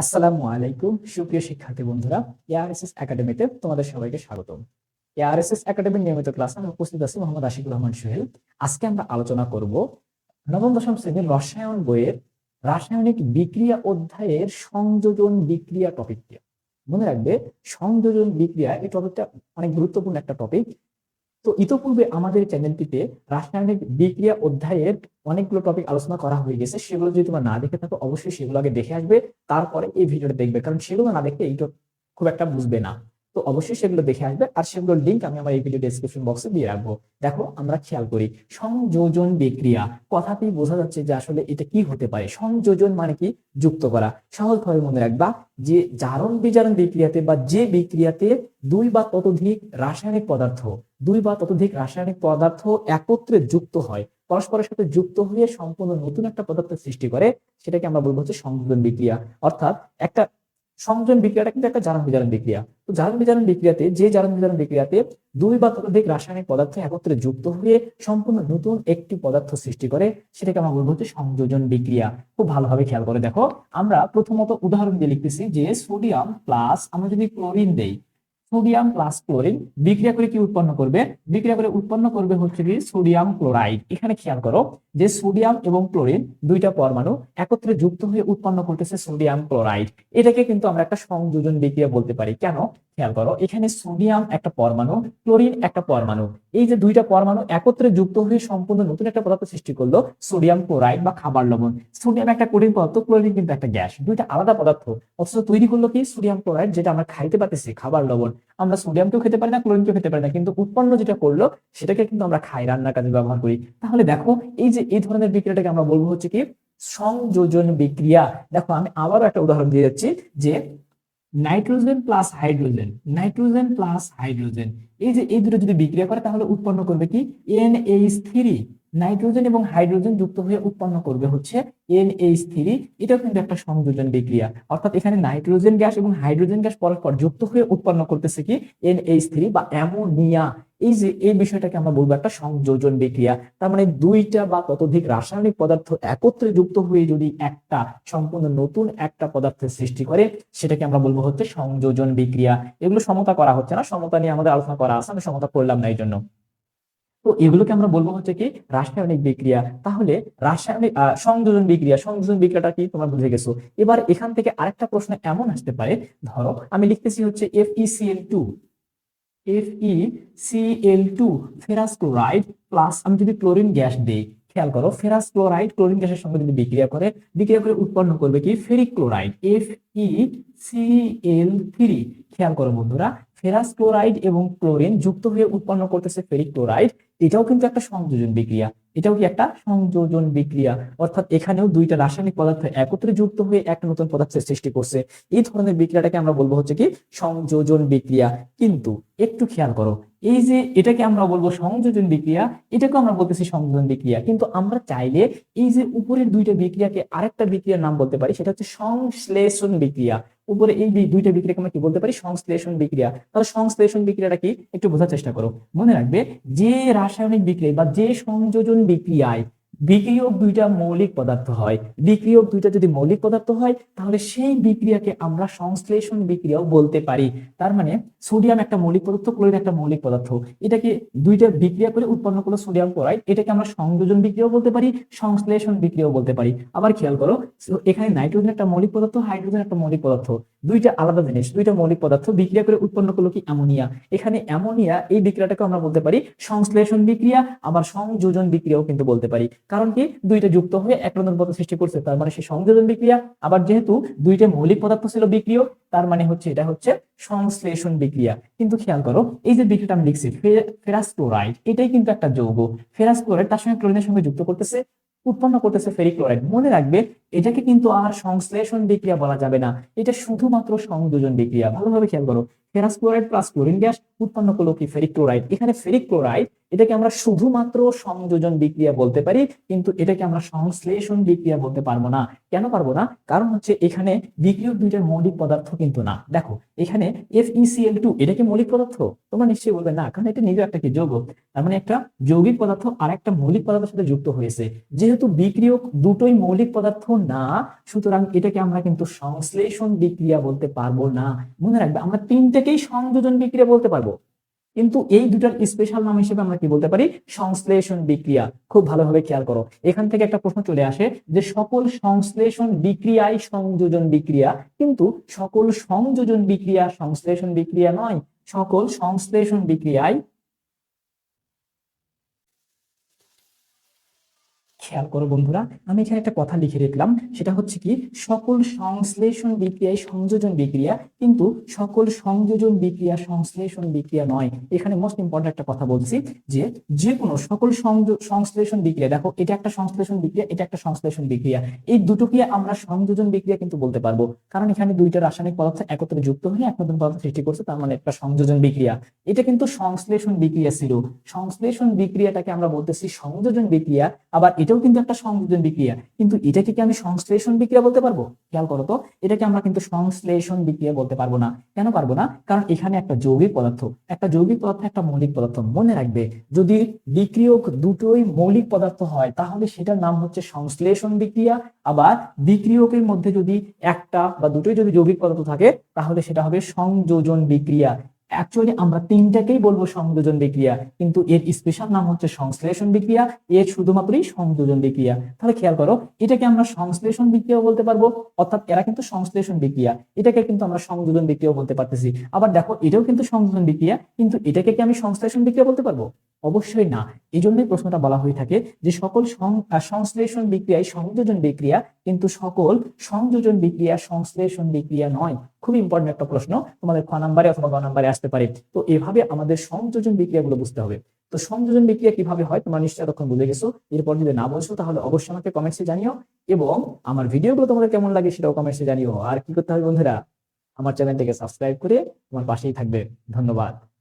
আসসালামু আলাইকুম, সুপ্রিয় শিক্ষার্থী বন্ধুরা এআরএসএস একাডেমিতে তোমাদের সবাইকে স্বাগতম। এআরএসএস একাডেমির নিয়মিত ক্লাসে আমি উপস্থিত আছি মোহাম্মদ আশিকুর রহমান সোহেল। আজকে আমরা আলোচনা করব নবম, দশম শ্রেণির রসায়ন বইয়ের রাসায়নিক বিক্রিয়া অধ্যায়ের সংযোজন বিক্রিয়া টপিকটি মনে রাখবে, সংযোজন বিক্রিয়া এই টপিকটা অনেক গুরুত্বপূর্ণ একটা টপিক তো ইতোপূর্বে আমাদের চ্যানেলটিতে রাসায়নিক বিক্রিয়া অধ্যায়ের অনেকগুলো টপিক আলোচনা করা হয়ে গেছে। সেগুলো যদি তোমরা না দেখে থাকো, অবশ্যই সেগুলো আগে দেখে আসবে। তারপরে এই ভিডিওটা দেখবে। কারণ সেগুলো না দেখে এইটা খুব একটা বুঝবে না। তো অবশ্যই সেগুলো দেখে আসবে আর সেগুলোর লিঙ্ক আমি আমার এই ভিডিও ডেসক্রিপশন বক্সে দিয়ে রাখব। দেখো, আমরা খেয়াল করি, সংযোজন বিক্রিয়া। কথাতেই বোঝা যাচ্ছে যে আসলে এটা কি হতে পারে। সংযোজন মানে কি? যুক্ত করা। সহজভাবে মনে রাখবা যে জারণ বিজারণ বিক্রিয়াতে বা যে বিক্রিয়াতে দুই বা ততোধিক রাসায়নিক পদার্থ, দুই বা ততোধিক রাসায়নিক পদার্থ একত্রে যুক্ত হয়, পরস্পরের সাথে যুক্ত হয়ে সম্পূর্ণ নতুন একটা পদার্থ সৃষ্টি করে, সেটাকে আমরা বলব হচ্ছে সংযোজন বিক্রিয়া। অর্থাৎ একটা সংযোজন বিক্রিয়াটা কিন্তু একটা জারণ বিজারণ বিক্রিয়া। তো জারণ বিজারণ বিক্রিয়াতে, যে জারণ বিজারণ বিক্রিয়াতে দুই বা ততোধিক রাসায়নিক পদার্থ একত্রে যুক্ত হয়ে সম্পূর্ণ নতুন একটি পদার্থ সৃষ্টি করে, সেটাকে আমরা বলব হচ্ছে সংযোজন বিক্রিয়া। খুব ভালোভাবে খেয়াল করে দেখো। আমরা প্রথমত উদাহরণ দিয়ে লিখতেছি যে সোডিয়াম প্লাস আমরা যদি ক্লোরিন দেই সোডিয়াম প্লাস ক্লোরিন বিক্রিয়া করে কি উৎপন্ন করবে? বিক্রিয়া করে উৎপন্ন করবে হচ্ছে কি সোডিয়াম ক্লোরাইড। এখানে খেয়াল করো যে সোডিয়াম এবং ক্লোরিন দুইটা পরমাণু একত্রে যুক্ত হয়ে উৎপন্ন করতেছে সোডিয়াম ক্লোরাইড। এটাকে কিন্তু আমরা একটা সংযোজন বিক্রিয়া বলতে পারি। কেন? খেয়াল করো, এখানে সোডিয়াম একটা পরমাণু ক্লোরিন একটা পরমাণু। এই যে দুইটা পরমাণু একত্রে যুক্ত হয়ে সম্পূর্ণ নতুন একটা পদার্থ সৃষ্টি করল সোডিয়াম ক্লোরাইড বা খাবার লবণ। সোডিয়াম একটা কঠিন পদার্থ ক্লোরিন কিন্তু একটা গ্যাস দুইটা আলাদা পদার্থ। অথচ তৈরি করল কি? সোডিয়াম ক্লোরাইড যেটা আমরা খাইতে পারতেছি, খাবার লবণ। আমরা সোডিয়ামকেও খেতে পারি না ক্লোরিনকেও খেতে পারি না, কিন্তু উৎপন্ন যেটা করল, সেটাকে কিন্তু আমরা খাই, রান্নার কাজে ব্যবহার করি। তাহলে দেখো, এই যে এই ধরনের বিক্রিয়াটাকে আমরা বলব হচ্ছে কি? সংযোজন বিক্রিয়া। দেখো, আমি আবারও একটা উদাহরণ দিয়ে যাচ্ছি যে nitrogen plus hydrogen, nitrogen plus hydrogen. এই যে এই দুটো যদি বিক্রিয়া করে, তাহলে উৎপন্ন করবে কি? N H three. নাইট্রোজেন এবং হাইড্রোজেন যুক্ত হয়ে উৎপন্ন করবে হচ্ছে এনএইচ থ্রি। কিন্তু একটা সংযোজন বিক্রিয়া। অর্থাৎ এখানে নাইট্রোজেন গ্যাস এবং হাইড্রোজেন গ্যাস পরস্পর যুক্ত হয়ে উৎপন্ন করতেছে কি এনএইচ থ্রি বা অ্যামোনিয়া। এই যে, এই বিষয়টাকে আমরা বলব একটা সংযোজন বিক্রিয়া। তার মানে দুইটা বা ততোধিক রাসায়নিক পদার্থ একত্রে যুক্ত হয়ে যদি একটা সম্পূর্ণ নতুন একটা পদার্থের সৃষ্টি করে, সেটাকে আমরা বলব হচ্ছে সংযোজন বিক্রিয়া। এগুলো সমতা করা হচ্ছে না। সমতা নিয়ে আমাদের আলোচনা করা আছে। আমি সমতা করলাম না এই জন্য তো এগুলোকে আমরা বলব হচ্ছে কি রাসায়নিক বিক্রিয়া। তাহলে রাসায়নিক সংযোজন বিক্রিয়া, সংযোজন বিক্রিয়াটা কি তোমরা বুঝে গেছো? এবার এখান থেকে আরেকটা প্রশ্ন এমন আসতে পারে, ধরো আমি লিখতেছি হচ্ছে F E C L two F E C L two ferrous chloride plus আমি যদি ক্লোরিন গ্যাস দেই, খেয়াল করো ফেরাস ক্লোরাইড ক্লোরিন গ্যাসের সঙ্গে যদি বিক্রিয়া করে বিক্রিয়া করে উৎপন্ন করবে কি? Ferric chloride F E C L three খেয়াল করো বন্ধুরা। ফেরাস ক্লোরাইড এবং ক্লোরিন যুক্ত হয়ে উৎপন্ন করতেছে ফেরিক ক্লোরাইড এটাও কিন্তু একটা সংযোজন বিক্রিয়া। এটাও কি একটা সংযোজন বিক্রিয়া? অর্থাৎ এখানেও দুইটা রাসায়নিক পদার্থ একত্রে যুক্ত হয়ে একটা নতুন পদার্থের সৃষ্টি করছে। এই ধরনের বিক্রিয়াটাকে আমরা বলব হচ্ছে কি সংযোজন বিক্রিয়া। কিন্তু একটু খেয়াল করো। এই যে এটাকে আমরা বলব সংযোজন বিক্রিয়া এটাকে আমরা বলতেছি সংযোজন বিক্রিয়া। কিন্তু আমরা চাইলে এই যে উপরের দুইটা বিক্রিয়াকে আরেকটা বিক্রিয়ার নাম বলতে পারি, সেটা হচ্ছে সংশ্লেষণ বিক্রিয়া। উপরে এই দুইটা বিক্রিয়াকে আমরা কি বলতে পারি? সংশ্লেষণ বিক্রিয়া। তাহলে সংশ্লেষণ বিক্রিয়াটা কি? একটু বোঝার চেষ্টা করো। মনে রাখবে যে রাসায়নিক বিক্রিয়া বা যে সংযোজন বিক্রিয়ায় বিক্রিয়ক দুইটা মৌলিক পদার্থ হয়। বিক্রিয়ক দুইটা যদি মৌলিক পদার্থ হয়, তাহলে সেই বিক্রিয়াকে আমরা সংশ্লেষণ বিক্রিয়াও বলতে পারি। তার মানে সোডিয়াম একটা মৌলিক পদার্থ, ক্লোরিন একটা মৌলিক পদার্থ। এটাকে দুইটা বিক্রিয়া করে উৎপন্ন করল সোডিয়াম ক্লোরাইড। এটাকে আমরা সংযোজন বিক্রিয়াও বলতে পারি, সংশ্লেষণ বিক্রিয়াও বলতে পারি। আবার খেয়াল করো, এখানে নাইট্রোজেন একটা মৌলিক পদার্থ, হাইড্রোজেন একটা মৌলিক পদার্থ। দুইটা আলাদা জিনিস, দুইটা মৌলিক পদার্থ বিক্রিয়া করে উৎপন্ন করল কি অ্যামোনিয়া। এখানে অ্যামোনিয়া, এই বিক্রিয়াটাকে আমরা বলতে পারি সংশ্লেষণ বিক্রিয়া, আবার সংযোজন বিক্রিয়াও কিন্তু বলতে পারি। কারণ কি? দুইটা যুক্ত হয়ে এক নতুন পদার্থ সৃষ্টি করছে, তার মানে সেই সংযোজন বিক্রিয়া। আবার যেহেতু দুইটা মৌলিক পদার্থ ছিল বিক্রিয়, তার মানে হচ্ছে এটা হচ্ছে সংশ্লেষণ বিক্রিয়া। কিন্তু খেয়াল করো, এই যে বিক্রিয়াটা আমি লিখছি ফেরাস ক্লোরাইড এটাই কিন্তু একটা যৌগ। ফেরাস ক্লোরাইড তার সঙ্গে ক্লোরিনের সঙ্গে যুক্ত করতেছে, উৎপন্ন করতেছে ফেরিক ক্লোরাইড মনে রাখবে এটাকে কিন্তু আর সংশ্লেষণ বিক্রিয়া বলা যাবে না। এটা শুধুমাত্র সংযোজন বিক্রিয়া। ভালোভাবে খেয়াল করো। Ferrous chloride plus chlorine gas উৎপন্ন করল কি ফেরিক ক্লোরাইড এখানে ফেরিক ক্লোরাইড এটাকে আমরা শুধুমাত্র সংযোজন বিক্রিয়া বলতে পারি, কিন্তু এটাকে আমরা সংশ্লেষণ বিক্রিয়া বলতে পারব না। কেন পারব না? কারণ হচ্ছে এখানে বিক্রিয়ক দুইটার মৌলিক পদার্থ কিন্তু না। দেখো, এখানে এফ ইসিএল টু এটা কি মৌলিক পদার্থ? তোমরা নিশ্চয়ই বলবে, না, কারণ এটা নিজে একটা কি যৌগ? তার মানে একটা যৌগিক পদার্থ আর একটা মৌলিক পদার্থের সাথে যুক্ত হয়েছে। যেহেতু বিক্রিয়ক দুটোই মৌলিক পদার্থ না, সুতরাং এটাকে আমরা কিন্তু সংশ্লেষণ বিক্রিয়া বলতে পারব না। মনে রাখবে, আমরা তিনটেকেই সংযোজন বিক্রিয়া বলতে পারব। কিন্তু এই দুটার স্পেশাল নাম হিসেবে আমরা কি বলতে পারি? সংশ্লেষণ বিক্রিয়া। খুব ভালোভাবে খেয়াল করো। এখান থেকে একটা প্রশ্ন চলে আসে যে সকল সংশ্লেষণ বিক্রিয়াই সংযোজন বিক্রিয়া। কিন্তু সকল সংযোজন বিক্রিয়া সংশ্লেষণ বিক্রিয়া নয়। সকল সংশ্লেষণ বিক্রিয়ায় খেয়াল করো বন্ধুরা, আমি এখানে একটা কথা লিখে রাখলাম, সেটা হচ্ছে কি, সকল সংশ্লেষণ বিক্রিয়ায় সংযোজন বিক্রিয়া, কিন্তু সকল সংযোজন বিক্রিয়া সংশ্লেষণ বিক্রিয়া নয়। এখানে মোস্ট ইম্পর্টেন্ট একটা কথা বলছি, যে যে কোনো সকল সংশ্লেষণ বিক্রিয়া, দেখো, এটা একটা সংশ্লেষণ বিক্রিয়া, এটা একটা সংশ্লেষণ বিক্রিয়া, এই দুটোকে আমরা সংযোজন বিক্রিয়া কিন্তু বলতে পারব। কারণ এখানে দুইটা রাসায়নিক পদার্থ একত্রে যুক্ত হয়ে এক নতুন পদার্থ সৃষ্টি করছে, তার মানে একটা সংযোজন বিক্রিয়া। এটা কিন্তু সংশ্লেষণ বিক্রিয়া ছিল। সংশ্লেষণ বিক্রিয়াটাকে আমরা বলতেছি সংযোজন বিক্রিয়া, আবার এটাও কিন্তু একটা সংযোজন বিক্রিয়া। কিন্তু এটাকে কি আমি সংশ্লেষণ বিক্রিয়া বলতে পারব? খেয়াল করো তো, এটাকে আমরা কিন্তু সংশ্লেষণ বিক্রিয়া বলতে পারব না। কেন পারব না? কারণ এখানে একটা যৌগিক পদার্থ, একটা যৌগিক পদার্থ, একটা মৌলিক পদার্থ মনে রাখবে। যদি বিক্রিয়ক দুটোই মৌলিক পদার্থ হয়, তাহলে সেটার নাম হচ্ছে সংশ্লেষণ বিক্রিয়া। আবার বিক্রিয়কের মধ্যে যদি একটা বা দুটোই যদি যৌগিক পদার্থ থাকে, তাহলে সেটা হবে সংযোজন বিক্রিয়া। অ্যাকচুয়ালি আমরা তিনটাকেই বলব সংযোজন বিক্রিয়া, কিন্তু এর স্পেশাল নাম হচ্ছে সংশ্লেষণ বিক্রিয়া, এর শুধুমাত্রই সংযোজন বিক্রিয়া। তাহলে খেয়াল করো, এটাকে আমরা সংশ্লেষণ বিক্রিয়া বলতে পারব, অর্থাৎ এরা কিন্তু সংশ্লেষণ বিক্রিয়া, এটাকে কিন্তু আমরা সংযোজন বিক্রিয়া বলতে পারতেছি। আবার দেখো, এটাও কিন্তু সংযোজন বিক্রিয়া, কিন্তু এটাকে কি আমি সংশ্লেষণ বিক্রিয়া বলতে পারব? অবশ্যই না। এই জন্যই প্রশ্নটা বলা হয়ে থাকে যে সকল সংশ্লেষণ বিক্রিয়ায় সংযোজন বিক্রিয়া, কিন্তু সকল সংযোজন বিক্রিয়া সংশ্লেষণ বিক্রিয়া নয়। খুব ইম্পর্টেন্ট একটা প্রশ্ন। তোমাদের খ নাম্বারে অথবা গ নাম্বারে আসতে পারে। তো এভাবে আমাদের সংযোজন বিক্রিয়াগুলো বুঝতে হবে। তো সংযোজন বিক্রিয়া কীভাবে হয় তোমরা নিশ্চয় তখন বুঝে গেছো। এরপর যদি না বলছো তাহলে অবশ্যই আমাকে কমেন্টসে জানিও। এবং আমার ভিডিওগুলো তোমাদের কেমন লাগে সেটাও কমেন্টসে জানিও। আর কি করতে হবে বন্ধুরা? আমার চ্যানেলটিকে সাবস্ক্রাইব করে তোমার পাশেই থাকবে। ধন্যবাদ।